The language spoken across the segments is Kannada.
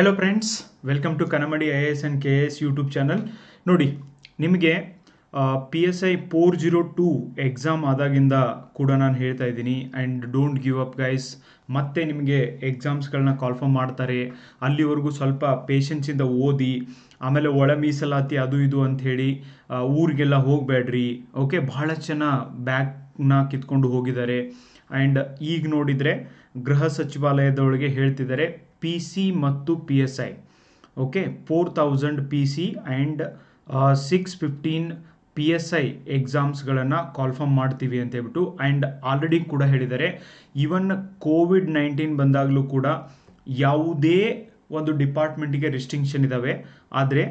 Hello friends welcome to Kanamadi I S and K S YouTube channel ನೋಡಿ, ನಿಮಗೆ P S I four zero two exam ಆದಾಗಿಂದ ಕೂಡ ನಾನು ಹೇಳ್ತಾ ಇದ್ದೀನಿ. And don't give up guys ಮತ್ತೆ ನಿಮಗೆ ಎಕ್ಸಾಮ್ಸ್ಗಳನ್ನ ಕಾಲ್ಫರ್ಮ್ ಮಾಡ್ತಾರೆ. ಅಲ್ಲಿವರೆಗೂ ಸ್ವಲ್ಪ ಪೇಷನ್ಸಿಂದ ಓದಿ, ಆಮೇಲೆ ಒಳ ಮೀಸಲಾತಿ ಅದು ಇದು ಅಂತ ಹೇಳಿ ಊರಿಗೆಲ್ಲ ಹೋಗಬೇಡ್ರಿ. ಓಕೆ ಬಹಳ ಜನ ಬ್ಯಾಗ್ನ ಕಿತ್ಕೊಂಡು ಹೋಗಿದ್ದಾರೆ. ಆ್ಯಂಡ್ ಈಗ ನೋಡಿದರೆ ಗೃಹ ಸಚಿವಾಲಯದೊಳಗೆ ಹೇಳ್ತಿದ್ದಾರೆ ಪಿ ಸಿ ಮತ್ತು P S I okay four thousand P C and six fifteen P S I ಎಕ್ಸಾಮ್ಸ್ಗಳನ್ನು confirm ಮಾಡ್ತೀವಿ ಅಂತ ಹೇಳ್ಬಿಟ್ಟು ಆ್ಯಂಡ್ ಆಲ್ರೆಡಿ ಕೂಡ ಹೇಳಿದ್ದಾರೆ. ಈವನ್ ಕೋವಿಡ್ ನೈನ್ಟೀನ್ ಬಂದಾಗಲೂ ಕೂಡ ಯಾವುದೇ ಒಂದು ಡಿಪಾರ್ಟ್ಮೆಂಟಿಗೆ ರಿಸ್ಟ್ರಿಕ್ಷನ್ ಇದ್ದಾವೆ ಆದರೆ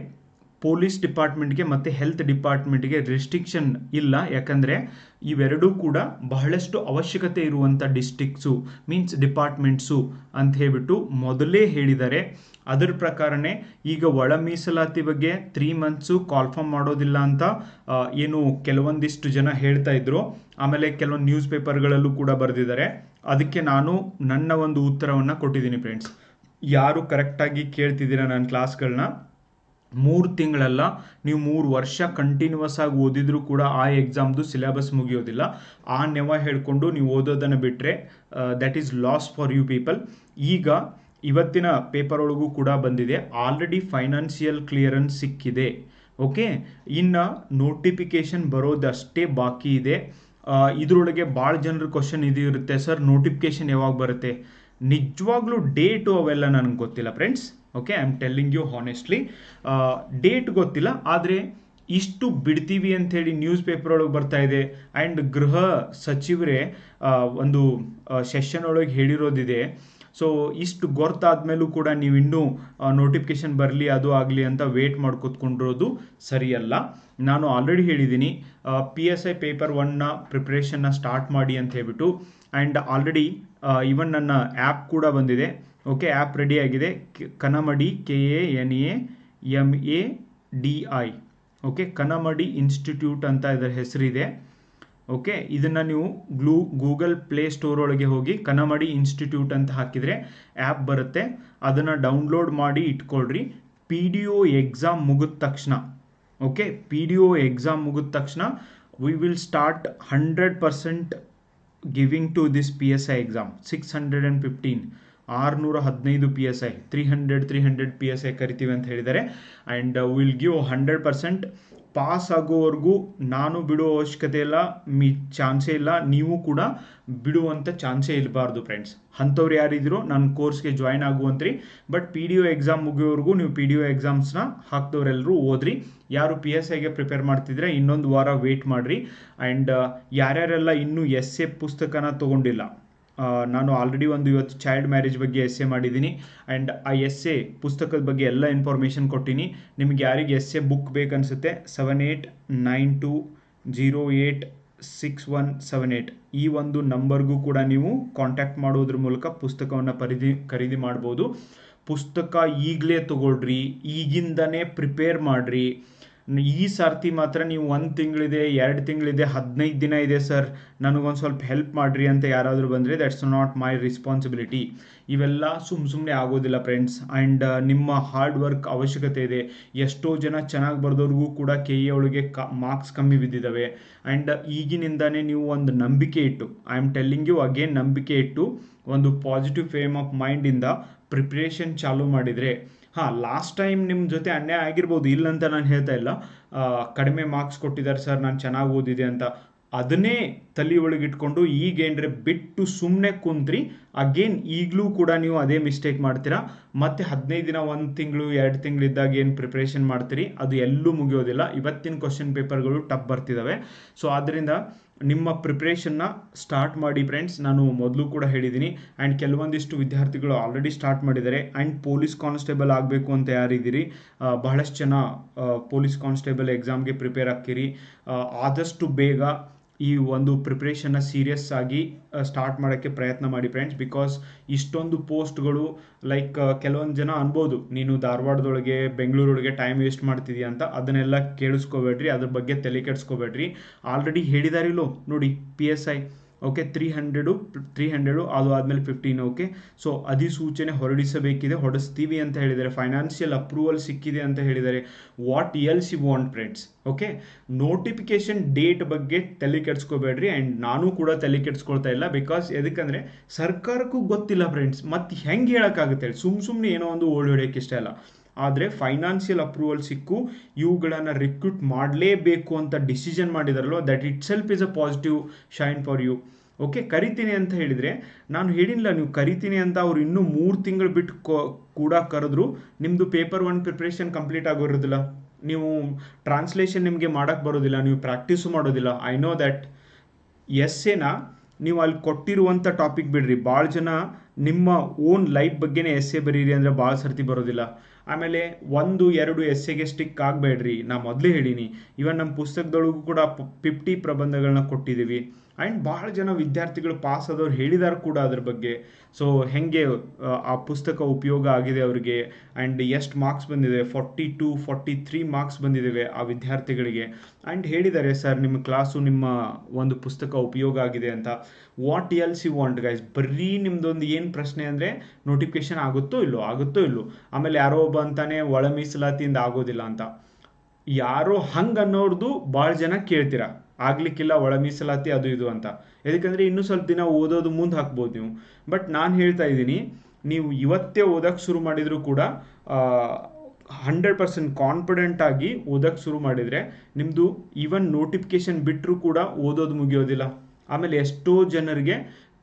ಪೊಲೀಸ್ ಡಿಪಾರ್ಟ್ಮೆಂಟ್ಗೆ ಮತ್ತು ಹೆಲ್ತ್ ಡಿಪಾರ್ಟ್ಮೆಂಟ್ಗೆ ರಿಸ್ಟ್ರಿಕ್ಷನ್ ಇಲ್ಲ. ಯಾಕಂದರೆ ಇವೆರಡೂ ಕೂಡ ಬಹಳಷ್ಟು ಅವಶ್ಯಕತೆ ಇರುವಂಥ ಡಿಸ್ಟಿಕ್ಸು ಮೀನ್ಸ್ ಡಿಪಾರ್ಟ್ಮೆಂಟ್ಸು ಅಂತ ಹೇಳ್ಬಿಟ್ಟು ಮೊದಲೇ ಹೇಳಿದ್ದಾರೆ. ಅದರ ಪ್ರಕಾರನೇ ಈಗ ಒಳ ಮೀಸಲಾತಿ ಬಗ್ಗೆ ತ್ರೀ ಮಂತ್ಸು ಕಾಲ್ಫಾರ್ಮ್ ಮಾಡೋದಿಲ್ಲ ಅಂತ ಏನು ಕೆಲವೊಂದಿಷ್ಟು ಜನ ಹೇಳ್ತಾ ಇದ್ರು. ಆಮೇಲೆ ಕೆಲವೊಂದು ನ್ಯೂಸ್ ಪೇಪರ್ಗಳಲ್ಲೂ ಕೂಡ ಬರೆದಿದ್ದಾರೆ. ಅದಕ್ಕೆ ನಾನು ನನ್ನ ಒಂದು ಉತ್ತರವನ್ನು ಕೊಟ್ಟಿದ್ದೀನಿ ಫ್ರೆಂಡ್ಸ್ ಯಾರು ಕರೆಕ್ಟಾಗಿ ಕೇಳ್ತಿದ್ದೀರಾ ನನ್ನ ಕ್ಲಾಸ್ಗಳನ್ನ ಮೂರು ತಿಂಗಳಲ್ಲ, ನೀವು ಮೂರು ವರ್ಷ ಕಂಟಿನ್ಯೂಸ್ ಆಗಿ ಓದಿದರೂ ಕೂಡ ಆ ಎಕ್ಸಾಮ್ದು ಸಿಲೆಬಸ್ ಮುಗಿಯೋದಿಲ್ಲ. ಆ ನೆವ ಹೇಳಿಕೊಂಡು ನೀವು ಓದೋದನ್ನು ಬಿಟ್ಟರೆ that is loss for you people ಈಗ ಇವತ್ತಿನ ಪೇಪರ್ ಒಳಗೂ ಕೂಡ ಬಂದಿದೆ. ಆಲ್ರೆಡಿ ಫೈನಾನ್ಷಿಯಲ್ ಕ್ಲಿಯರೆನ್ಸ್ ಸಿಕ್ಕಿದೆ. ಓಕೆ ಇನ್ನು ನೋಟಿಫಿಕೇಶನ್ ಬರೋದಷ್ಟೇ ಬಾಕಿ ಇದೆ. ಇದರೊಳಗೆ ಭಾಳ ಜನರ ಕ್ವಶನ್ ಇದು ಇರುತ್ತೆ. ಸರ್ ನೋಟಿಫಿಕೇಶನ್ ಯಾವಾಗ ಬರುತ್ತೆ? ನಿಜವಾಗ್ಲೂ ಡೇಟು ಅವೆಲ್ಲ ನನಗೆ ಗೊತ್ತಿಲ್ಲ friends okay I am telling you honestly date ಗೊತ್ತಿಲ್ಲ, ಆದರೆ ಇಷ್ಟು ಬಿಡ್ತೀವಿ ಅಂಥೇಳಿ ನ್ಯೂಸ್ ಪೇಪರ್ ಒಳಗೆ ಬರ್ತಾ ಇದೆ. ಆ್ಯಂಡ್ ಗೃಹ ಸಚಿವರೇ ಒಂದು ಸೆಷನ್ ಒಳಗೆ ಹೇಳಿರೋದಿದೆ. ಸೊ ಇಷ್ಟು ಗೊತ್ತಾದ್ಮೇಲೂ ಕೂಡ ನೀವು ಇನ್ನೂ ನೋಟಿಫಿಕೇಶನ್ ಬರಲಿ, ಅದು ಆಗಲಿ ಅಂತ ವೇಟ್ ಮಾಡಿ ಕೂತ್ಕೊಂಡಿರೋದು ಸರಿಯಲ್ಲ. ನಾನು ಆಲ್ರೆಡಿ ಹೇಳಿದ್ದೀನಿ ಪಿ ಎಸ್ ಐ ಪೇಪರ್ ಒನ್ನ ಪ್ರಿಪ್ರೇಷನ್ನ ಸ್ಟಾರ್ಟ್ ಮಾಡಿ ಅಂತ ಹೇಳ್ಬಿಟ್ಟು ಆ್ಯಂಡ್ ಆಲ್ರೆಡಿ ಈವನ್ ನನ್ನ ಆ್ಯಪ್ ಕೂಡ ಬಂದಿದೆ. ಓಕೆ ಆ್ಯಪ್ ಆಗಿದೆ. Kanamadi K A N A M A D I okay Kanamadi institute ಅಂತ ಇದರ ಹೆಸರಿದೆ. ಓಕೆ ಇದನ್ನು ನೀವು ಗ್ಲೂ ಗೂಗಲ್ ಪ್ಲೇ ಸ್ಟೋರ್ ಒಳಗೆ ಹೋಗಿ ಕನಮಡಿ ಇನ್ಸ್ಟಿಟ್ಯೂಟ್ ಅಂತ ಹಾಕಿದರೆ ಆ್ಯಪ್ ಬರುತ್ತೆ. ಅದನ್ನು ಡೌನ್ಲೋಡ್ ಮಾಡಿ ಇಟ್ಕೊಳ್ರಿ. ಪಿ ಡಿ ಒ ಎಕ್ಸಾಮ್ ಮುಗಿದ ತಕ್ಷಣ. Okay P D O exam ಮುಗಿದ ತಕ್ಷಣ we will start hundred percent giving to this P S I exam six hundred and fifteen ಆರುನೂರ ಹದಿನೈದು P S I three hundred three hundred P S I ಕರಿತೀವಿ ಅಂತ ಹೇಳಿದ್ದಾರೆ. And will give hundred percent pass ಆಗೋವರೆಗೂ ನಾನು ಬಿಡುವ ಅವಶ್ಯಕತೆ ಇಲ್ಲ, ಮಿ, ಚಾನ್ಸೇ ಇಲ್ಲ, ನೀವು ಕೂಡ ಬಿಡುವಂಥ ಚಾನ್ಸೇ ಇರಬಾರ್ದು ಫ್ರೆಂಡ್ಸ್ ಅಂಥವ್ರು ಯಾರಿದ್ರು ನನ್ನ ಕೋರ್ಸ್ಗೆ join ಆಗುವಂತ್ರಿ. But P D O exam ಮುಗಿಯೋವರೆಗೂ ನೀವು ಪಿ ಡಿ ಒ ಎಕ್ಸಾಮ್ಸ್ನ ಹಾಕ್ದವ್ರೆಲ್ಲರೂ ಓದ್ರಿ. ಯಾರು ಪಿ ಎಸ್ ಐಗೆ ಪ್ರಿಪೇರ್ ಮಾಡ್ತಿದ್ರೆ ಇನ್ನೊಂದು ವಾರ ವೇಟ್ ಮಾಡಿರಿ. ಆ್ಯಂಡ್ ಯಾರ್ಯಾರೆಲ್ಲ ಇನ್ನೂ ಎಸ್ ಎ ಪುಸ್ತಕನ ತೊಗೊಂಡಿಲ್ಲ ನಾನು ಆಲ್ರೆಡಿ ಒಂದು ಇವತ್ತು ಚೈಲ್ಡ್ ಮ್ಯಾರೇಜ್ ಬಗ್ಗೆ ಎಸ್ ಎ ಮಾಡಿದ್ದೀನಿ. ಆ್ಯಂಡ್ ಆ ಎಸ್ ಎ ಪುಸ್ತಕದ ಬಗ್ಗೆ ಎಲ್ಲ ಇನ್ಫಾರ್ಮೇಷನ್ ಕೊಟ್ಟಿನಿ. ನಿಮ್ಗೆ ಯಾರಿಗೆ S A book ಬೇಕನ್ಸುತ್ತೆ? Seven eight nine two zero eight six one seven eight ಈ ಒಂದು ನಂಬರ್ಗೂ ಕೂಡ ನೀವು ಕಾಂಟ್ಯಾಕ್ಟ್ ಮಾಡೋದ್ರ ಮೂಲಕ ಪುಸ್ತಕವನ್ನು ಖರೀದಿ ಖರೀದಿ ಮಾಡ್ಬೋದು. ಪುಸ್ತಕ ಈಗಲೇ ತಗೊಳ್ರಿ, ಈಗಿಂದನೇ ಪ್ರಿಪೇರ್ ಮಾಡಿರಿ. ಈ ಸರ್ತಿ ಮಾತ್ರ ನೀವು ಒಂದು ತಿಂಗಳಿದೆ, ಎರಡು ತಿಂಗಳಿದೆ, ಹದಿನೈದು ದಿನ ಇದೆ ಸರ್. ನನಗೊಂದು ಸ್ವಲ್ಪ ಹೆಲ್ಪ್ ಮಾಡಿರಿ ಅಂತ ಯಾರಾದರೂ ಬಂದರೆ ದಟ್ಸ್ ನಾಟ್ ಮೈ ರೆಸ್ಪಾನ್ಸಿಬಿಲಿಟಿ ಇವೆಲ್ಲ ಸುಮ್ಮ ಸುಮ್ಮನೆ ಆಗೋದಿಲ್ಲ ಫ್ರೆಂಡ್ಸ್ ಆ್ಯಂಡ್ ನಿಮ್ಮ ಹಾರ್ಡ್ ವರ್ಕ್ ಅವಶ್ಯಕತೆ ಇದೆ. ಎಷ್ಟೋ ಜನ ಚೆನ್ನಾಗಿ ಬರೆದವ್ರಿಗೂ ಕೂಡ ಕೆ ಎ ಒಳಗೆ ಕ ಮಾರ್ಕ್ಸ್ ಕಮ್ಮಿ ಬಿದ್ದಿದ್ದಾವೆ ಆ್ಯಂಡ್ ಈಗಿನಿಂದಾನೇ ನೀವು ಒಂದು ನಂಬಿಕೆ ಇಟ್ಟು I am telling you again ನಂಬಿಕೆ ಇಟ್ಟು, ಒಂದು ಪಾಸಿಟಿವ್ ಫ್ರೇಮ್ ಆಫ್ ಮೈಂಡಿಂದ ಪ್ರಿಪ್ರೇಷನ್ ಚಾಲೂ ಮಾಡಿದರೆ ಹಾಂ ಲಾಸ್ಟ್ ಟೈಮ್ ನಿಮ್ಮ ಜೊತೆ ಅನ್ಯಾಯ ಆಗಿರ್ಬೋದು ಇಲ್ಲಂತ ನಾನು ಹೇಳ್ತಾ ಇಲ್ಲ. ಕಡಿಮೆ ಮಾರ್ಕ್ಸ್ ಕೊಟ್ಟಿದ್ದಾರೆ ಸರ್ ನಾನು ಚೆನ್ನಾಗಿ ಓದಿದೆ ಅಂತ. ಅದನ್ನೇ ತಲೆ ಒಳಗಿಟ್ಕೊಂಡು ಈಗೇನ್ರೆ ಬಿಟ್ಟು ಸುಮ್ಮನೆ ಕುಂತ್ರಿ ಅಗೇನ್ ಈಗಲೂ ಕೂಡ ನೀವು ಅದೇ ಮಿಸ್ಟೇಕ್ ಮಾಡ್ತೀರಾ. ಮತ್ತೆ ಹದಿನೈದು ದಿನ ಒಂದು ತಿಂಗಳು, ಎರಡು ತಿಂಗಳಿದ್ದಾಗ ಏನು ಪ್ರಿಪ್ರೇಷನ್ ಮಾಡ್ತೀರಿ? ಅದು ಎಲ್ಲೂ ಮುಗಿಯೋದಿಲ್ಲ. ಇವತ್ತಿನ ಕ್ವಶನ್ ಪೇಪರ್ಗಳು ಟಪ್ ಬರ್ತಿದ್ದಾವೆ ಸೊ ಆದ್ದರಿಂದ ನಿಮ್ಮ ಪ್ರಿಪ್ರೇಷನ್ನ ಸ್ಟಾರ್ಟ್ ಮಾಡಿ ಫ್ರೆಂಡ್ಸ್ ನಾನು ಮೊದಲು ಕೂಡ ಹೇಳಿದ್ದೀನಿ ಆ್ಯಂಡ್ ಕೆಲವೊಂದಿಷ್ಟು ವಿದ್ಯಾರ್ಥಿಗಳು ಆಲ್ರೆಡಿ ಸ್ಟಾರ್ಟ್ ಮಾಡಿದ್ದಾರೆ. ಆ್ಯಂಡ್ ಪೊಲೀಸ್ ಕಾನ್ಸ್ಟೇಬಲ್ ಆಗಬೇಕು ಅಂತ ಯಾರಿದ್ದೀರಿ? ಬಹಳಷ್ಟು ಜನ ಪೊಲೀಸ್ ಕಾನ್ಸ್ಟೇಬಲ್ ಎಕ್ಸಾಮ್ಗೆ ಪ್ರಿಪೇರ್ ಆಗ್ತೀರಿ. ಆದಷ್ಟು ಬೇಗ ಈ ಒಂದು ಪ್ರಿಪ್ರೇಷನ್ನ ಸೀರಿಯಸ್ ಆಗಿ ಸ್ಟಾರ್ಟ್ ಮಾಡೋಕ್ಕೆ ಪ್ರಯತ್ನ ಮಾಡಿ ಫ್ರೆಂಡ್ಸ್ ಬಿಕಾಸ್ ಇಷ್ಟೊಂದು ಪೋಸ್ಟ್ಗಳು ಲೈಕ್ ಕೆಲವೊಂದು ಜನ ಅನ್ಬೋದು, ನೀನು ಧಾರವಾಡದೊಳಗೆ, ಬೆಂಗಳೂರೊಳಗೆ ಟೈಮ್ ವೇಸ್ಟ್ ಮಾಡ್ತಿದ್ಯಾ ಅಂತ, ಅದನ್ನೆಲ್ಲ ಕೇಳಿಸ್ಕೋಬೇಡ್ರಿ, ಅದ್ರ ಬಗ್ಗೆ ತಲೆ ಕೆಡಿಸ್ಕೋಬೇಡ್ರಿ. ಆಲ್ರೆಡಿ ಹೇಳಿದಾರಿಲ್ಲೋ, ನೋಡಿ P S I okay three hundred three hundred ಅದು ಆದಮೇಲೆ ಫಿಫ್ಟೀನ್ ಓಕೆ ಸೊ ಅಧಿಸೂಚನೆ ಹೊರಡಿಸಬೇಕಿದೆ, ಹೊರಡಿಸ್ತೀವಿ ಅಂತ ಹೇಳಿದ್ದಾರೆ. ಫೈನಾನ್ಷಿಯಲ್ ಅಪ್ರೂವಲ್ ಸಿಕ್ಕಿದೆ ಅಂತ ಹೇಳಿದ್ದಾರೆ. What else you want friends okay notification date ಬಗ್ಗೆ ತಲೆ ಕೆಡ್ಸ್ಕೋಬೇಡ್ರಿ. ಆ್ಯಂಡ್ ನಾನು ಕೂಡ ತಲೆ ಕೆಡ್ಸ್ಕೊಳ್ತಾ ಇಲ್ಲ. ಬಿಕಾಸ್ ಎದಕ್ಕಂದರೆ, ಸರ್ಕಾರಕ್ಕೂ ಗೊತ್ತಿಲ್ಲ ಫ್ರೆಂಡ್ಸ್ ಮತ್ತು ಹೆಂಗೆ ಹೇಳೋಕ್ಕಾಗುತ್ತೆ ಸುಮ್ಮ ಸುಮ್ಮನೆ ಏನೋ ಒಂದು ಓಡಿ ಹೊಡೆಯೋಕ್ಕೆ ಇಷ್ಟ ಇಲ್ಲ. ಆದರೆ ಫೈನಾನ್ಷಿಯಲ್ ಅಪ್ರೂವಲ್ ಸಿಕ್ಕು, ಇವುಗಳನ್ನು ರಿಕ್ರೂಟ್ ಮಾಡಲೇಬೇಕು ಅಂತ decision ಮಾಡಿದಾರಲ್ವ that itself is a positive shine for you okay ಕರಿತೀನಿ ಅಂತ ಹೇಳಿದರೆ, ನಾನು ಹೇಳಿಲ್ಲ, ನೀವು ಕರಿತೀನಿ ಅಂತ ಅವ್ರು ಇನ್ನೂ ಮೂರು ತಿಂಗಳು ಬಿಟ್ಟು ಕೂಡ ಕರೆದ್ರು ನಿಮ್ಮದು ಪೇಪರ್ ಒನ್ ಪ್ರಿಪ್ರೇಷನ್ ಕಂಪ್ಲೀಟ್ ಆಗೋರೋದಿಲ್ಲ ನೀವು ಟ್ರಾನ್ಸ್ಲೇಷನ್ ನಿಮಗೆ ಮಾಡೋಕ್ಕೆ ಬರೋದಿಲ್ಲ, ನೀವು ಪ್ರಾಕ್ಟೀಸು ಮಾಡೋದಿಲ್ಲ. ಐ ನೋ ದ್ಯಾಟ್ ಎಸ್ಸೆನ ನೀವು ಅಲ್ಲಿ ಕೊಟ್ಟಿರುವಂಥ ಟಾಪಿಕ್ ಬಿಡ್ರಿ. ಭಾಳ ಜನ ನಿಮ್ಮ ಓನ್ ಲೈಫ್ ಬಗ್ಗೆನೇ ಎಸ್ಸೆ ಬರೀರಿ ಅಂದರೆ ಭಾಳ ಸರ್ತಿ ಬರೋದಿಲ್ಲ. ಆಮೇಲೆ ಒಂದು, ಎರಡು ಎಸ್ಸೆಗೆ ಸ್ಟಿಕ್ ಆಗಬೇಡ್ರಿ. ನಾ ಮೊದಲೇ ಹೇಳೀನಿ. ಇವನ್ ನಮ್ಮ ಪುಸ್ತಕದೊಳಗೂ ಕೂಡ ಫಿಫ್ಟಿ ಪ್ರಬಂಧಗಳನ್ನ ಕೊಟ್ಟಿದ್ದೀವಿ ಆ್ಯಂಡ್ ಬಹಳ ಜನ ವಿದ್ಯಾರ್ಥಿಗಳು ಪಾಸ್ ಆದವ್ರು ಹೇಳಿದಾರೆ ಕೂಡ ಅದ್ರ ಬಗ್ಗೆ. ಸೊ ಹೇಗೆ, ಆ ಪುಸ್ತಕ ಉಪಯೋಗ ಆಗಿದೆ ಅವರಿಗೆ? ಆ್ಯಂಡ್ ಎಷ್ಟು ಮಾರ್ಕ್ಸ್ ಬಂದಿದೆ? Forty two forty three marks ಬಂದಿದ್ದಾವೆ ಆ ವಿದ್ಯಾರ್ಥಿಗಳಿಗೆ. ಆ್ಯಂಡ್ ಹೇಳಿದ್ದಾರೆ ಸರ್, ನಿಮ್ಮ ಕ್ಲಾಸು ನಿಮ್ಮ ಒಂದು ಪುಸ್ತಕ ಉಪಯೋಗ ಆಗಿದೆ ಅಂತ. What else you want guys ಬರೀ ನಿಮ್ಮದೊಂದು ಏನು ಪ್ರಶ್ನೆ ಅಂದರೆ ನೋಟಿಫಿಕೇಶನ್ ಆಗುತ್ತೋ ಇಲ್ಲೋ? ಆಗುತ್ತೋ ಇಲ್ಲೋ? ಆಮೇಲೆ ಯಾರೋ ಒಬ್ಬ ಅಂತಾನೆ ಒಳ ಮೀಸಲಾತಿಯಿಂದ ಆಗೋದಿಲ್ಲ ಅಂತ. ಯಾರೋ ಹಂಗೆ ಅನ್ನೋರ್ದು ಭಾಳ ಜನ ಕೇಳ್ತೀರಾ? ಆಗ್ಲಿಕ್ಕಿಲ್ಲ, ಒಳ ಮೀಸಲಾತಿ ಅದು ಇದು ಅಂತ. ಯಾಕಂದರೆ ಇನ್ನೂ ಸ್ವಲ್ಪ ದಿನ ಓದೋದು ಮುಂದೆ ಹಾಕ್ಬೋದು ನೀವು. ಬಟ್ ನಾನು ಹೇಳ್ತಾ ಇದ್ದೀನಿ, ನೀವು ಇವತ್ತೇ ಓದಕ್ಕೆ ಶುರು ಮಾಡಿದರೂ ಕೂಡ ಹಂಡ್ರೆಡ್ ಪರ್ಸೆಂಟ್ ಕಾನ್ಫಿಡೆಂಟ್ ಆಗಿ ಓದಕ್ಕೆ ಶುರು ಮಾಡಿದರೆ ನಿಮ್ಮದು ಈವನ್ ನೋಟಿಫಿಕೇಶನ್ ಬಿಟ್ಟರೂ ಕೂಡ ಓದೋದು ಮುಗಿಯೋದಿಲ್ಲ. ಆಮೇಲೆ ಎಷ್ಟೋ ಜನರಿಗೆ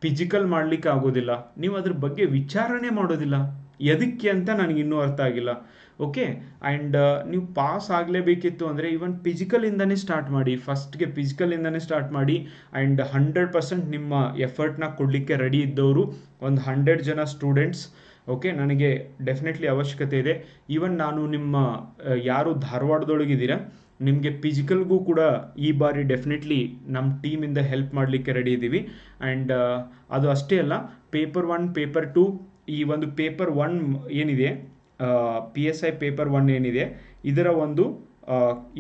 ಫಿಸಿಕಲ್ ಮಾಡಲಿಕ್ಕೆ ಆಗೋದಿಲ್ಲ. ನೀವು ಅದ್ರ ಬಗ್ಗೆ ವಿಚಾರಣೆ ಮಾಡೋದಿಲ್ಲ. ಎದಕ್ಕೆ ಅಂತ ನನಗೆ ಇನ್ನೂ ಅರ್ಥ ಆಗಿಲ್ಲ. ಓಕೆ ಆ್ಯಂಡ್ ನೀವು ಪಾಸ್ ಆಗಲೇಬೇಕಿತ್ತು ಅಂದರೆ ಈವನ್ ಫಿಸಿಕಲಿಂದನೇ ಸ್ಟಾರ್ಟ್ ಮಾಡಿ. ಫಸ್ಟ್ಗೆ ಫಿಸಿಕಲಿಂದನೇ ಸ್ಟಾರ್ಟ್ ಮಾಡಿ. ಆ್ಯಂಡ್ ಹಂಡ್ರೆಡ್ ಪರ್ಸೆಂಟ್ ನಿಮ್ಮ ಎಫರ್ಟ್ನ ಕೊಡಲಿಕ್ಕೆ ರೆಡಿ ಇದ್ದವರು ಒಂದು ಹಂಡ್ರೆಡ್ ಜನ ಸ್ಟೂಡೆಂಟ್ಸ್ ಓಕೆ ನನಗೆ ಡೆಫಿನೆಟ್ಲಿ ಅವಶ್ಯಕತೆ ಇದೆ. ಈವನ್ ನಾನು ನಿಮ್ಮ ಯಾರು ಧಾರವಾಡದೊಳಗಿದ್ದೀರಾ, ನಿಮಗೆ ಫಿಸಿಕಲ್ಗೂ ಕೂಡ ಈ ಬಾರಿ ಡೆಫಿನೆಟ್ಲಿ ನಮ್ಮ ಟೀಮಿಂದ ಹೆಲ್ಪ್ ಮಾಡಲಿಕ್ಕೆ ರೆಡಿ ಇದ್ದೀವಿ. ಆ್ಯಂಡ್ ಅದು ಅಷ್ಟೇ ಅಲ್ಲ ಪೇಪರ್ ಒನ್ ಪೇಪರ್ ಟು ಈ ಒಂದು ಪೇಪರ್ ಒನ್ ಏನಿದೆ P S I paper one ಏನಿದೆ, ಇದರ ಒಂದು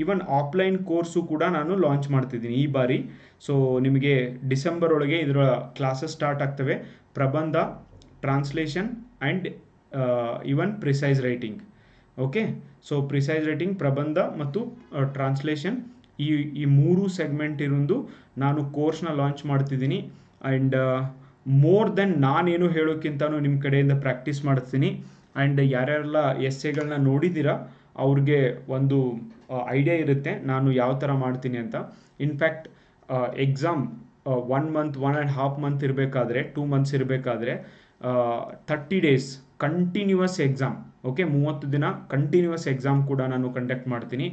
ಈವನ್ ಆಫ್ಲೈನ್ ಕೋರ್ಸು ಕೂಡ ನಾನು ಲಾಂಚ್ ಮಾಡ್ತಿದ್ದೀನಿ ಈ ಬಾರಿ. ಸೊ ನಿಮಗೆ ಡಿಸೆಂಬರ್ ಒಳಗೆ ಇದರ ಕ್ಲಾಸಸ್ ಸ್ಟಾರ್ಟ್ ಆಗ್ತವೆ. ಪ್ರಬಂಧ translation and even precise writing okay so precise writing ಪ್ರಬಂಧ ಮತ್ತು ಟ್ರಾನ್ಸ್ಲೇಷನ್ ಈ ಈ ಮೂರು ಸೆಗ್ಮೆಂಟ್ ಇರೋದು ನಾನು ಕೋರ್ಸ್ನ ಲಾಂಚ್ ಮಾಡ್ತಿದ್ದೀನಿ. ಆ್ಯಂಡ್ ಮೋರ್ ದೆನ್ ನಾನೇನು ಹೇಳೋಕ್ಕಿಂತನೂ ನಿಮ್ಮ ಕಡೆಯಿಂದ ಪ್ರಾಕ್ಟೀಸ್ ಮಾಡ್ತೀನಿ. ಆ್ಯಂಡ್ ಯಾರ್ಯಾರೆಲ್ಲ ಎಗಳನ್ನ ನೋಡಿದ್ದೀರಾ, ಅವ್ರಿಗೆ ಒಂದು ಐಡಿಯಾ ಇರುತ್ತೆ, ನಾನು ಯಾವ ಥರ ಮಾಡ್ತೀನಿ ಅಂತ. In fact exam one month one and half month ಇರಬೇಕಾದ್ರೆ ಟೂ ಮಂತ್ಸ್ ಇರಬೇಕಾದ್ರೆ thirty days continuous exam okay ಮೂವತ್ತು ದಿನ ಕಂಟಿನ್ಯೂವಸ್ ಎಕ್ಸಾಮ್ ಕೂಡ ನಾನು ಕಂಡಕ್ಟ್ ಮಾಡ್ತೀನಿ.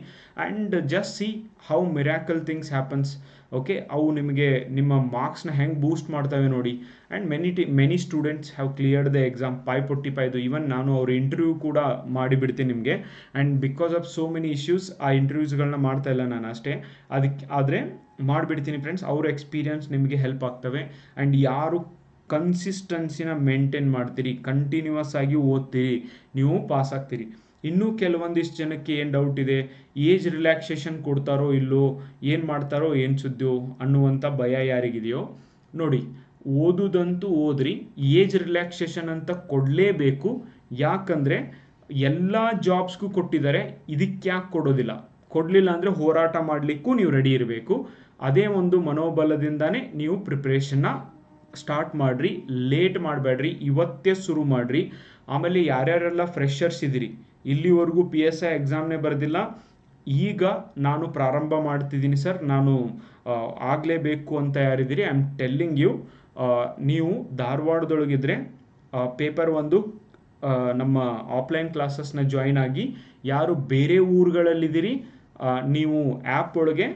And just see how miracle things happens okay ಅವು ನಿಮಗೆ ನಿಮ್ಮ ಮಾರ್ಕ್ಸ್ನ ಹೆಂಗೆ ಬೂಸ್ಟ್ ಮಾಡ್ತವೆ ನೋಡಿ. And many T many students have clear the exam pi ಪೊಟ್ಟಿ ಪೈದು ಈವನ್ ನಾನು ಅವ್ರ ಇಂಟರ್ವ್ಯೂ ಕೂಡ ಮಾಡಿಬಿಡ್ತೀನಿ ನಿಮಗೆ. And because of so many issues ಆ ಇಂಟರ್ವ್ಯೂಸ್ಗಳನ್ನ ಮಾಡ್ತಾ ಇಲ್ಲ ನಾನು ಅಷ್ಟೇ. ಅದಕ್ಕೆ ಆದರೆ ಮಾಡಿಬಿಡ್ತೀನಿ ಫ್ರೆಂಡ್ಸ್ ಅವ್ರ ಎಕ್ಸ್ಪೀರಿಯನ್ಸ್ ನಿಮಗೆ ಹೆಲ್ಪ್ ಆಗ್ತವೆ. ಆ್ಯಂಡ್ ಯಾರು ಕನ್ಸಿಸ್ಟೆನ್ಸಿನ ಮೇಂಟೈನ್ ಮಾಡ್ತೀರಿ ಕಂಟಿನ್ಯೂಸ್ ಆಗಿ ಓದ್ತೀರಿ, ನೀವು ಪಾಸ್ ಆಗ್ತೀರಿ. ಇನ್ನೂ ಕೆಲವೊಂದಿಷ್ಟು ಜನಕ್ಕೆ ಏನು ಡೌಟ್ ಇದೆ? ಏಜ್ ರಿಲ್ಯಾಕ್ಸೇಷನ್ ಕೊಡ್ತಾರೋ ಇಲ್ಲೋ? ಏನು ಮಾಡ್ತಾರೋ? ಏನು ಸುದ್ದಿಯೋ? ಅನ್ನುವಂಥ ಭಯ ಯಾರಿಗಿದೆಯೋ? ನೋಡಿ, ಓದುದಂತೂ ಓದ್ರಿ ಏಜ್ ರಿಲ್ಯಾಕ್ಸೇಷನ್ ಅಂತ ಕೊಡಲೇಬೇಕು. ಯಾಕಂದರೆ ಎಲ್ಲ ಜಾಬ್ಸ್ಗೂ ಕೊಟ್ಟಿದ್ದಾರೆ, ಇದಕ್ಕೆ ಯಾಕೆ ಕೊಡೋದಿಲ್ಲ? ಕೊಡಲಿಲ್ಲ ಅಂದರೆ ಹೋರಾಟ ಮಾಡಲಿಕ್ಕೂ ನೀವು ರೆಡಿ ಇರಬೇಕು. ಅದೇ ಒಂದು ಮನೋಬಲದಿಂದಾನೇ ನೀವು ಪ್ರಿಪ್ರೇಷನ್ನ ಸ್ಟಾರ್ಟ್ ಮಾಡಿರಿ ಲೇಟ್ ಮಾಡಬೇಡ್ರಿ ಇವತ್ತೇ ಶುರು ಮಾಡಿರಿ. ಆಮೇಲೆ ಯಾರ್ಯಾರೆಲ್ಲ ಫ್ರೆಷರ್ಸ್ ಇದ್ದೀರಿ ಇಲ್ಲಿವರೆಗೂ ಪಿ ಎಸ್ ಐ ಎಕ್ಸಾಮ್ನೇ ಬರೆದಿಲ್ಲ. ಈಗ ನಾನು ಪ್ರಾರಂಭ ಮಾಡ್ತಿದ್ದೀನಿ ಸರ್. ನಾನು ಆಗಲೇಬೇಕು ಅಂತ ಯಾರಿದ್ದೀರಿ? ಐ ಆಮ್ ಟೆಲ್ಲಿಂಗ್ ಯು ನೀವು ಧಾರವಾಡದೊಳಗಿದ್ರೆ ಪೇಪರ್ ಒಂದು ನಮ್ಮ ಆಫ್ಲೈನ್ ಕ್ಲಾಸಸ್ನ ಜಾಯಿನ್ ಆಗಿ, ಯಾರು ಬೇರೆ ಊರುಗಳಲ್ಲಿದ್ದೀರಿ ನೀವು ಆ್ಯಪ್ ಒಳಗೆ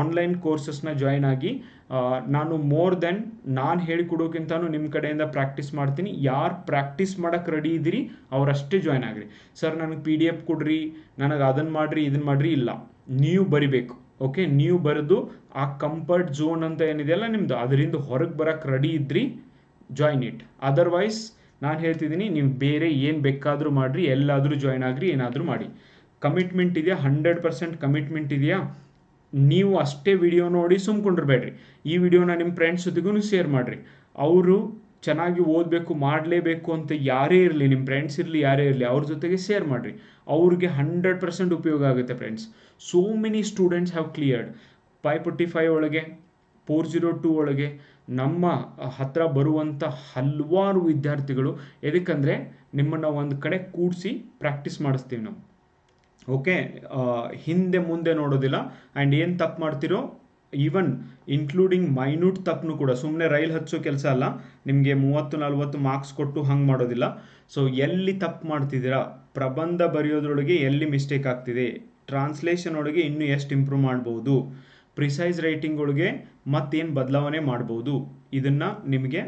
ಆನ್ಲೈನ್ ಕೋರ್ಸಸ್ನ ಜಾಯಿನ್ ಆಗಿ ನಾನು ಮೋರ್ ದೆನ್ ನಾನು ಹೇಳಿಕೊಡೋಕ್ಕಿಂತನೂ ನಿಮ್ಮ ಕಡೆಯಿಂದ ಪ್ರಾಕ್ಟೀಸ್ ಮಾಡ್ತೀನಿ. ಯಾರು ಪ್ರಾಕ್ಟೀಸ್ ಮಾಡೋಕ್ಕೆ ರೆಡಿ ಇದ್ದೀರಿ, ಅವರಷ್ಟೇ ಜಾಯ್ನ್ ಆಗಿರಿ. ಸರ್ ನನಗೆ ಪಿ ಡಿ ಎಫ್ ಕೊಡ್ರಿ, ನನಗೆ ಅದನ್ನು ಮಾಡಿರಿ ಇದನ್ನು ಮಾಡಿರಿ, ಇಲ್ಲ. ನೀವು ಬರಿಬೇಕು ಓಕೆ ನೀವು ಬರೆದು ಆ ಕಂಫರ್ಟ್ ಝೋನ್ ಅಂತ ಏನಿದೆಯಲ್ಲ ನಿಮ್ಮದು ಅದರಿಂದ ಹೊರಗೆ ಬರೋಕ್ಕೆ ರೆಡಿ ಇದ್ರಿ ಜಾಯ್ನ್ ಇಟ್ ಅದರ್ವೈಸ್ ನಾನು ಹೇಳ್ತಿದ್ದೀನಿ, ನೀವು ಬೇರೆ ಏನು ಬೇಕಾದರೂ ಮಾಡಿರಿ, ಎಲ್ಲಾದರೂ ಜಾಯ್ನ್ ಆಗ್ರಿ, ಏನಾದರೂ ಮಾಡಿ. ಕಮಿಟ್ಮೆಂಟ್ ಇದೆಯಾ? ಹಂಡ್ರೆಡ್ ಪರ್ಸೆಂಟ್ ಕಮಿಟ್ಮೆಂಟ್ ಇದೆಯಾ? ನೀವು ಅಷ್ಟೇ ವಿಡಿಯೋ ನೋಡಿ ಸುಮ್ಕೊಂಡಿರ್ಬೇಡ್ರಿ. ಈ ವಿಡಿಯೋನ ನಿಮ್ಮ ಫ್ರೆಂಡ್ಸ್ ಜೊತೆಗೂ ಶೇರ್ ಮಾಡಿರಿ. ಅವರು ಚೆನ್ನಾಗಿ ಓದಬೇಕು, ಮಾಡಲೇಬೇಕು ಅಂತ ಯಾರೇ ಇರಲಿ ನಿಮ್ಮ ಫ್ರೆಂಡ್ಸ್ ಇರಲಿ, ಯಾರೇ ಇರಲಿ, ಅವ್ರ ಜೊತೆಗೆ ಶೇರ್ ಮಾಡಿರಿ. ಅವ್ರಿಗೆ ಹಂಡ್ರೆಡ್ ಪರ್ಸೆಂಟ್ ಉಪಯೋಗ ಆಗುತ್ತೆ friends so many students have cleared five forty five ಒಳಗೆ ಫೋರ್ ಜೀರೋ ಟೂ ಒಳಗೆ ನಮ್ಮ ಹತ್ರ ಬರುವಂಥ ಹಲವಾರು ವಿದ್ಯಾರ್ಥಿಗಳು, ಎದಕ್ಕಂದರೆ ನಿಮ್ಮನ್ನು ಒಂದು ಕಡೆ ಕೂಡಿಸಿ ಪ್ರಾಕ್ಟೀಸ್ ಮಾಡಿಸ್ತೀವಿ ನಾವು. ಓಕೆ ಹಿಂದೆ ಮುಂದೆ ನೋಡೋದಿಲ್ಲ. ಆ್ಯಂಡ್ ಏನು ತಪ್ಪು ಮಾಡ್ತಿರೋ ಈವನ್ ಇನ್ಕ್ಲೂಡಿಂಗ್ ಮೈನ್ಯೂಟ್ ತಪ್ಪನು ಕೂಡ ಸುಮ್ಮನೆ ರೈಲ್ ಹಚ್ಚೋ ಕೆಲಸ ಅಲ್ಲ, ನಿಮಗೆ ಮೂವತ್ತು, ನಲ್ವತ್ತು ಮಾರ್ಕ್ಸ್ ಕೊಟ್ಟು ಹಂಗೆ ಮಾಡೋದಿಲ್ಲ. ಸೊ ಎಲ್ಲಿ ತಪ್ಪು ಮಾಡ್ತಿದ್ದೀರಾ? ಪ್ರಬಂಧ ಬರೆಯೋದ್ರೊಳಗೆ ಎಲ್ಲಿ ಮಿಸ್ಟೇಕ್ ಆಗ್ತಿದೆ? ಟ್ರಾನ್ಸ್ಲೇಷನ್ ಒಳಗೆ ಇನ್ನೂ ಎಷ್ಟು ಇಂಪ್ರೂವ್ ಮಾಡ್ಬೋದು? ಪ್ರಿಸೈಸ್ ರೈಟಿಂಗ್ ಒಳಗೆ ಮತ್ತೇನು ಬದಲಾವಣೆ ಮಾಡ್ಬೋದು? ಇದನ್ನು ನಿಮಗೆ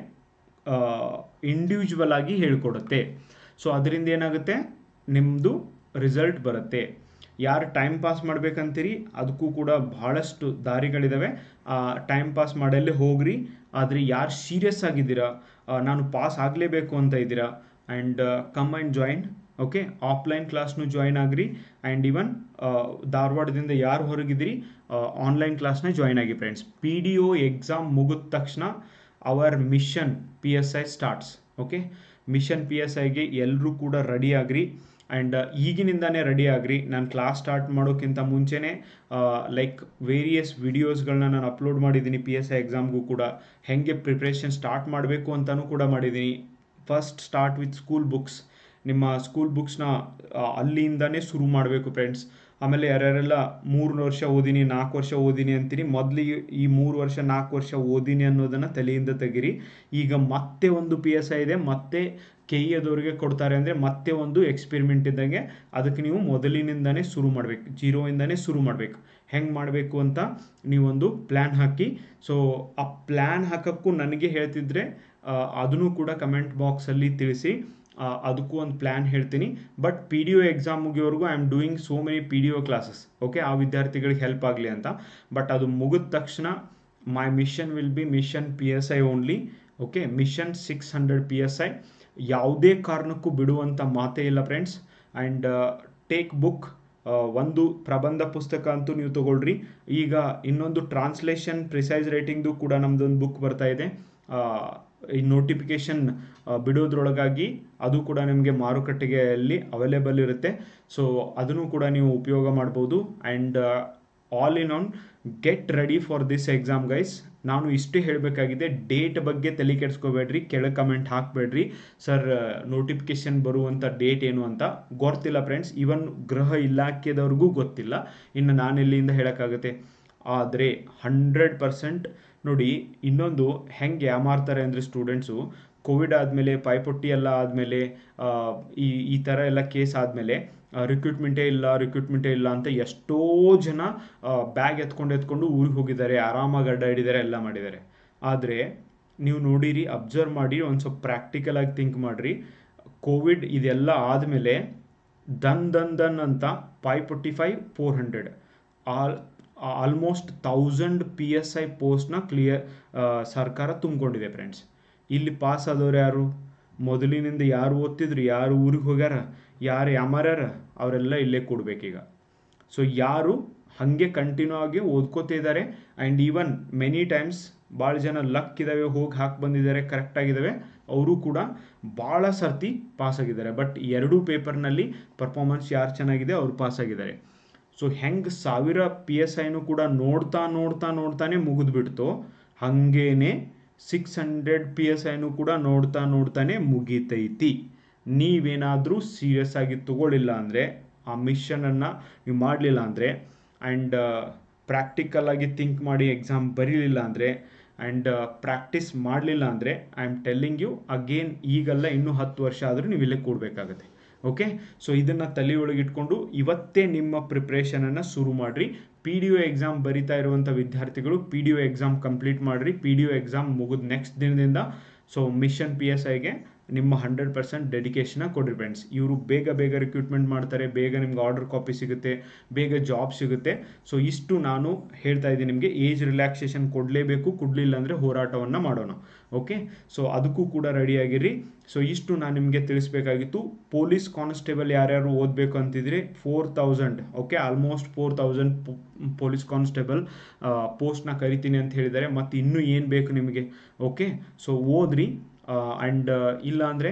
ಇಂಡಿವಿಜುವಲ್ ಆಗಿ ಹೇಳಿಕೊಡುತ್ತೆ. ಸೊ ಅದರಿಂದ ಏನಾಗುತ್ತೆ? ನಿಮ್ಮದು ರಿಸಲ್ಟ್ ಬರುತ್ತೆ. ಯಾರು ಟೈಮ್ ಪಾಸ್ ಮಾಡ್ಬೇಕಂತೀರಿ, ಅದಕ್ಕೂ ಕೂಡ ಭಾಳಷ್ಟು ದಾರಿಗಳಿದ್ದಾವೆ ಟೈಮ್ ಪಾಸ್ ಮಾಡಲ್ಲೇ ಹೋಗ್ರಿ. ಆದರೆ ಯಾರು ಸೀರಿಯಸ್ ಆಗಿದ್ದೀರಾ ನಾನು ಪಾಸ್ ಆಗಲೇಬೇಕು ಅಂತ ಇದ್ದೀರಾ and come and join, okay? Offline ಕ್ಲಾಸ್ನು join ಆಗ್ರಿ. ಆ್ಯಂಡ್ ಇವನ್ ಧಾರವಾಡದಿಂದ ಯಾರು ಹೊರಗಿದ್ದೀರಿ ಆನ್ಲೈನ್ ಕ್ಲಾಸ್ನ ಜಾಯಿನ್ ಆಗಿ friends. P D O exam ಮುಗಿದ ತಕ್ಷಣ our mission P S I starts, okay? Mission P S ಐಗೆ ಎಲ್ಲರೂ ಕೂಡ ರೆಡಿ ಆಗ್ರಿ. ಆ್ಯಂಡ್ ಈಗಿನಿಂದನೇ ರೆಡಿ ಆಗ್ರಿ. ನಾನು ಕ್ಲಾಸ್ ಸ್ಟಾರ್ಟ್ ಮಾಡೋಕ್ಕಿಂತ ಮುಂಚೆನೇ ಲೈಕ್ ವೇರಿಯಸ್ ವಿಡಿಯೋಸ್ಗಳನ್ನ ನಾನು ಅಪ್ಲೋಡ್ ಮಾಡಿದ್ದೀನಿ. ಪಿ ಎಸ್ ಐ ಎಕ್ಸಾಮ್ಗೂ ಕೂಡ. ಹೆಂಗೆ ಪ್ರಿಪ್ರೇಷನ್ ಸ್ಟಾರ್ಟ್ ಮಾಡಬೇಕು ಅಂತಲೂ ಕೂಡ ಮಾಡಿದ್ದೀನಿ. First start with school books ನಿಮ್ಮ ಸ್ಕೂಲ್ ಬುಕ್ಸ್ನ ಅಲ್ಲಿಂದನೇ ಶುರು ಮಾಡಬೇಕು ಫ್ರೆಂಡ್ಸ್ ಆಮೇಲೆ ಯಾರ್ಯಾರೆಲ್ಲ ಮೂರು ವರ್ಷ ಓದಿನಿ, ನಾಲ್ಕು ವರ್ಷ ಓದಿನಿ ಅಂತೀನಿ ಮೊದಲಿಗೆ ಈ ಮೂರು ವರ್ಷ, ನಾಲ್ಕು ವರ್ಷ ಓದಿನಿ ಅನ್ನೋದನ್ನು ತಲೆಯಿಂದ ತೆಗಿರಿ. ಈಗ ಮತ್ತೆ ಒಂದು ಪಿ ಎಸ್ ಐ ಇದೆ, ಮತ್ತೆ ಕೆ ಇ ಅದವರಿಗೆ ಕೊಡ್ತಾರೆ ಅಂದರೆ ಮತ್ತೆ ಒಂದು ಎಕ್ಸ್ಪೆರಿಮೆಂಟ್ ಇದ್ದಂಗೆ ಅದಕ್ಕೆ ನೀವು ಮೊದಲಿನಿಂದನೇ ಶುರು ಮಾಡಬೇಕು ಜೀರೋಯಿಂದನೇ ಶುರು ಮಾಡಬೇಕು. ಹೆಂಗೆ ಮಾಡಬೇಕು ಅಂತ ನೀವೊಂದು ಪ್ಲ್ಯಾನ್ ಹಾಕಿ. ಸೊ ಆ ಪ್ಲ್ಯಾನ್ ಹಾಕೋಕ್ಕೂ ನನಗೆ ಹೇಳ್ತಿದ್ರೆ ಅದನ್ನು ಕೂಡ ಕಮೆಂಟ್ ಬಾಕ್ಸಲ್ಲಿ ತಿಳಿಸಿ. ಅದಕ್ಕೂ ಒಂದು ಪ್ಲ್ಯಾನ್ ಹೇಳ್ತೀನಿ. But P D O exam ಮುಗಿಯೋವರೆಗೂ I am doing so many P D O classes okay ಆ ವಿದ್ಯಾರ್ಥಿಗಳಿಗೆ ಹೆಲ್ಪ್ ಆಗಲಿ ಅಂತ. ಬಟ್ ಅದು ಮುಗಿದ ತಕ್ಷಣ my mission will be mission P S I only okay mission six hundred P S I ಯಾವುದೇ ಕಾರಣಕ್ಕೂ ಬಿಡುವಂಥ ಮಾತೇ ಇಲ್ಲ ಫ್ರೆಂಡ್ಸ್ ಆ್ಯಂಡ್ ಟೇಕ್ ಬುಕ್ ಒಂದು ಪ್ರಬಂಧ ಪುಸ್ತಕ ಅಂತೂ ನೀವು ತಗೊಳ್ರಿ. ಈಗ ಇನ್ನೊಂದು ಟ್ರಾನ್ಸ್ಲೇಷನ್ ಪ್ರಿಸೈಸ್ ರೈಟಿಂಗ್ದು ಕೂಡ ನಮ್ಮದೊಂದು ಬುಕ್ ಬರ್ತಾ ಇದೆ. ಈ ನೋಟಿಫಿಕೇಶನ್ ಬಿಡೋದ್ರೊಳಗಾಗಿ ಅದು ಕೂಡ ನಿಮಗೆ ಮಾರುಕಟ್ಟೆಯಲ್ಲಿ ಅವೈಲೇಬಲ್ ಇರುತ್ತೆ. ಸೊ ಅದನ್ನು ಕೂಡ ನೀವು ಉಪಯೋಗ ಮಾಡ್ಬೋದು. And all in on get ready for this exam guys ನಾನು ಇಷ್ಟೇ ಹೇಳಬೇಕಾಗಿದೆ. ಡೇಟ್ ಬಗ್ಗೆ ತಲೆ ಕೆಡಿಸ್ಕೋಬೇಡ್ರಿ ಕೆಳಗೆ ಕಮೆಂಟ್ ಹಾಕಬೇಡ್ರಿ. ಸರ್ ನೋಟಿಫಿಕೇಶನ್ ಬರುವಂಥ ಡೇಟ್ ಏನು ಅಂತ? ಗೊತ್ತಿಲ್ಲ ಫ್ರೆಂಡ್ಸ್ ಇವನ್ ಗೃಹ ಇಲಾಖೆದವ್ರಿಗೂ ಗೊತ್ತಿಲ್ಲ. ಇನ್ನು ನಾನು ಎಲ್ಲಿಂದ ಹೇಳೋಕ್ಕಾಗುತ್ತೆ? ಆದರೆ ಹಂಡ್ರೆಡ್ ಪರ್ಸೆಂಟ್ ನೋಡಿ, ಇನ್ನೊಂದು ಹೆಂಗೆ ಯಾಮಾರ್ತಾರೆ ಅಂದರೆ ಸ್ಟೂಡೆಂಟ್ಸು ಕೋವಿಡ್ ಆದಮೇಲೆ, ಪೈಪೊಟ್ಟಿ ಎಲ್ಲ ಆದಮೇಲೆ ಈ ಈ ಥರ ಎಲ್ಲ ಕೇಸ್ ಆದಮೇಲೆ ರಿಕ್ರೂಟ್ಮೆಂಟೇ ಇಲ್ಲ ರಿಕ್ರೂಟ್ಮೆಂಟೇ ಇಲ್ಲ ಅಂತ ಎಷ್ಟೋ ಜನ ಬ್ಯಾಗ್ ಎತ್ಕೊಂಡು ಎತ್ಕೊಂಡು ಊರಿಗೆ ಹೋಗಿದ್ದಾರೆ, ಆರಾಮಾಗಿ ಅಡ್ಡಾಡಿದ್ದಾರೆ ಎಲ್ಲ ಮಾಡಿದ್ದಾರೆ. ಆದರೆ, ನೀವು ನೋಡಿರಿ ಅಬ್ಸರ್ವ್ ಮಾಡಿ ಒಂದು ಸ್ವಲ್ಪ ಪ್ರಾಕ್ಟಿಕಲ್ ಆಗಿ ಥಿಂಕ್ ಮಾಡಿರಿ. ಕೋವಿಡ್ ಇದೆಲ್ಲ ಆದಮೇಲೆ ದನ್ ದನ್ ದನ್ ಅಂತ five forty five four hundred all almost thousand P S I ಪೋಸ್ಟ್ನ clear ಸರ್ಕಾರ ತುಂಬಿಕೊಂಡಿದೆ ಫ್ರೆಂಡ್ಸ್ ಇಲ್ಲಿ ಪಾಸ್ ಆದವ್ರು ಯಾರು? ಮೊದಲಿನಿಂದ ಯಾರು ಓದ್ತಿದ್ರು, ಯಾರು ಊರಿಗೆ ಹೋಗ್ಯಾರ, ಯಾರು ಯಾಮಾರ್ಯಾರ, ಅವರೆಲ್ಲ ಇಲ್ಲೇ ಕೊಡಬೇಕೀಗ. ಸೊ ಯಾರು ಹಾಗೆ ಕಂಟಿನ್ಯೂ ಆಗಿ ಓದ್ಕೋತಾ ಇದ್ದಾರೆ ಆ್ಯಂಡ್ ಈವನ್ ಮೆನಿ ಟೈಮ್ಸ್ ಭಾಳ ಜನ ಲಕ್ ಇದ್ದಾವೆ ಹೋಗಿ ಹಾಕಿ ಬಂದಿದ್ದಾರೆ ಕರೆಕ್ಟ್ ಆಗಿದ್ದಾವೆ ಅವರು ಕೂಡ ಭಾಳ ಸರ್ತಿ ಪಾಸ್ ಆಗಿದ್ದಾರೆ. ಬಟ್ ಎರಡೂ ಪೇಪರ್ನಲ್ಲಿ ಪರ್ಫಾರ್ಮೆನ್ಸ್ ಯಾರು ಚೆನ್ನಾಗಿದೆ, ಅವರು ಪಾಸ್ ಆಗಿದ್ದಾರೆ. ಸೊ ಹೆಂಗೆ ಸಾವಿರ ಪಿ ಎಸ್ ಐನು ಕೂಡ ನೋಡ್ತಾ ನೋಡ್ತಾ, ನೋಡ್ತಾನೆ ಮುಗಿದ್ಬಿಡ್ತು. ಹಾಗೇನೆ ಸಿಕ್ಸ್ ಹಂಡ್ರೆಡ್ ಪಿ ಎಸ್ ಐನು ಕೂಡ ನೋಡ್ತಾ, ನೋಡ್ತಾನೆ ಮುಗೀತೈತಿ. ನೀವೇನಾದರೂ ಸೀರಿಯಸ್ ಆಗಿ ತಗೊಳ್ಳಿಲ್ಲ ಅಂದರೆ, ಆ ಮಿಷನನ್ನು ನೀವು ಮಾಡಲಿಲ್ಲ ಅಂದರೆ ಆ್ಯಂಡ್ ಪ್ರಾಕ್ಟಿಕಲ್ ಆಗಿ ಥಿಂಕ್ ಮಾಡಿ ಎಕ್ಸಾಮ್ ಬರೀಲಿಲ್ಲ ಅಂದರೆ ಆ್ಯಂಡ್ ಪ್ರಾಕ್ಟೀಸ್ ಮಾಡಲಿಲ್ಲ ಅಂದರೆ I am telling you again ಈಗಲ್ಲ ಇನ್ನೂ ಹತ್ತು ವರ್ಷ ಆದರೂ ನೀವು ಇಲ್ಲೇ ಕೂಡಬೇಕಾಗತ್ತೆ. ಓಕೆ ಸೊ ಇದನ್ನು ತಲೆ ಇಟ್ಕೊಂಡು ಇವತ್ತೇ ನಿಮ್ಮ ಪ್ರಿಪ್ರೇಷನನ್ನು ಶುರು ಮಾಡಿರಿ. ಪಿ ಡಿ ಒ ಎಕ್ಸಾಮ್ ಬರಿತಾ ಇರುವಂಥ ವಿದ್ಯಾರ್ಥಿಗಳು P D O exam complete ಮಾಡಿರಿ. ಪಿ ಡಿ ಒ ಎಕ್ಸಾಮ್ ಮುಗಿದ ನೆಕ್ಸ್ಟ್ ದಿನದಿಂದ. ಸೊ ಮಿಷನ್ ಪಿ ಎಸ್ ಐಗೆ ನಿಮ್ಮ ಹಂಡ್ರೆಡ್ ಪರ್ಸೆಂಟ್ ಡೆಡಿಕೇಶನ ಕೊಡಿರಿ ಫ್ರೆಂಡ್ಸ್ ಇವರು ಬೇಗ ಬೇಗ ರಿಕ್ರೂಟ್ಮೆಂಟ್ ಮಾಡ್ತಾರೆ, ಬೇಗ ನಿಮ್ಗೆ ಆರ್ಡರ್ ಕಾಪಿ ಸಿಗುತ್ತೆ, ಬೇಗ ಜಾಬ್ ಸಿಗುತ್ತೆ. ಸೊ ಇಷ್ಟು ನಾನು ಹೇಳ್ತಾ ಇದ್ದೀನಿ ನಿಮಗೆ. ಏಜ್ ರಿಲ್ಯಾಕ್ಸೇಷನ್ ಕೊಡಲೇಬೇಕು, ಕೊಡಲಿಲ್ಲ ಅಂದರೆ ಹೋರಾಟವನ್ನು ಮಾಡೋಣ. ಓಕೆ ಸೊ ಅದಕ್ಕೂ ಕೂಡ ರೆಡಿಯಾಗಿರಿ ಸೊ ಇಷ್ಟು ನಾನು ನಿಮಗೆ ತಿಳಿಸ್ಬೇಕಾಗಿತ್ತು. ಪೊಲೀಸ್ ಕಾನ್ಸ್ಟೇಬಲ್ ಯಾರ್ಯಾರು ಓದಬೇಕು ಅಂತಿದ್ರೆ four thousand okay almost four thousand police constable ಪೋಸ್ಟ್ನ ಕರಿತೀನಿ ಅಂತ ಹೇಳಿದ್ದಾರೆ. ಮತ್ತು ಇನ್ನೂ ಏನು ಬೇಕು ನಿಮಗೆ? ಓಕೆ ಸೊ ಓದ್ರಿ. ಆ್ಯಂಡ್ ಇಲ್ಲ ಅಂದರೆ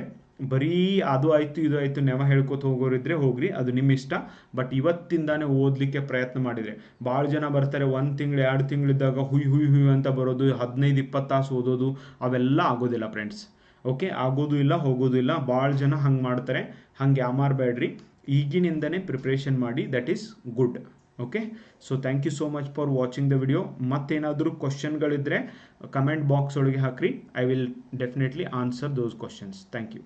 ಬರೀ ಅದು ಆಯಿತು, ಇದು ಆಯಿತು ನೆವ ಹೇಳ್ಕೊತ ಹೋಗೋರಿದ್ರೆ ಹೋಗ್ರಿ, ಅದು ನಿಮ್ಮ ಇಷ್ಟ. ಬಟ್ ಇವತ್ತಿಂದಾನೇ ಓದಲಿಕ್ಕೆ ಪ್ರಯತ್ನ ಮಾಡಿದರೆ. ಭಾಳ ಜನ ಬರ್ತಾರೆ, ಒಂದು ತಿಂಗಳು, ಎರಡು ತಿಂಗಳಿದ್ದಾಗ ಹುಯ್ ಹುಯ್ ಹುಯ್ ಅಂತ ಬರೋದು, ಹದಿನೈದು, ಇಪ್ಪತ್ತು ತಾಸು ಓದೋದು, ಅವೆಲ್ಲ ಆಗೋದಿಲ್ಲ ಫ್ರೆಂಡ್ಸ್ ಓಕೆ ಆಗೋದು ಇಲ್ಲ, ಹೋಗೋದು ಇಲ್ಲ. ಭಾಳ ಜನ ಹಂಗೆ ಮಾಡ್ತಾರೆ. ಹಂಗೆ ಯಾಮಾರಬೇಡ್ರಿ ಈಗಿನಿಂದನೇ ಪ್ರಿಪ್ರೇಷನ್ ಮಾಡಿ that is good okay so thank you so much for watching the video ಮತ್ತೇನಾದರೂ ಕ್ವಶನ್ಗಳಿದ್ದರೆ ಕಮೆಂಟ್ ಬಾಕ್ಸ್ ಒಳಗೆ ಹಾಕ್ರಿ. I will definitely answer those questions thank you